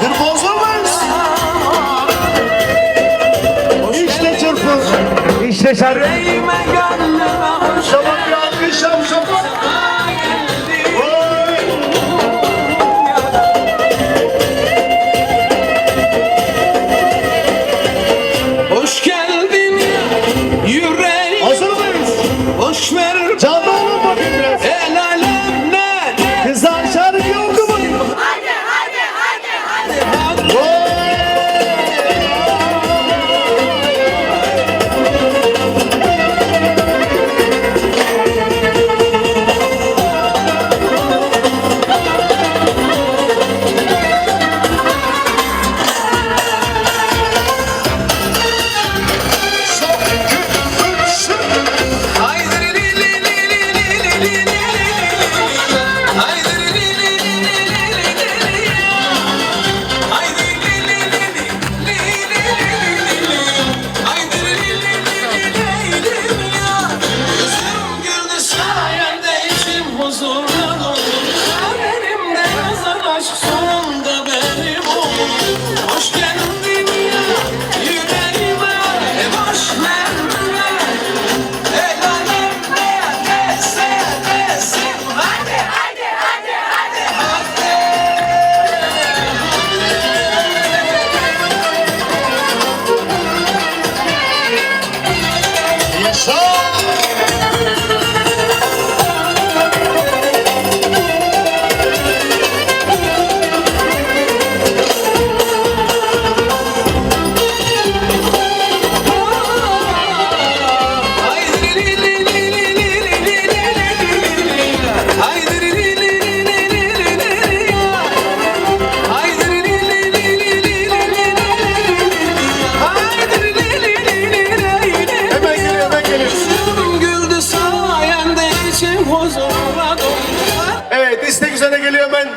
Çırpozumuz. İşte çırpız. İşte şarkı. Yüreğime gönlüme hoş. Tamam. Haberimde yazar aşk son. için huzura doldum. Evet istek üzerine geliyor ben.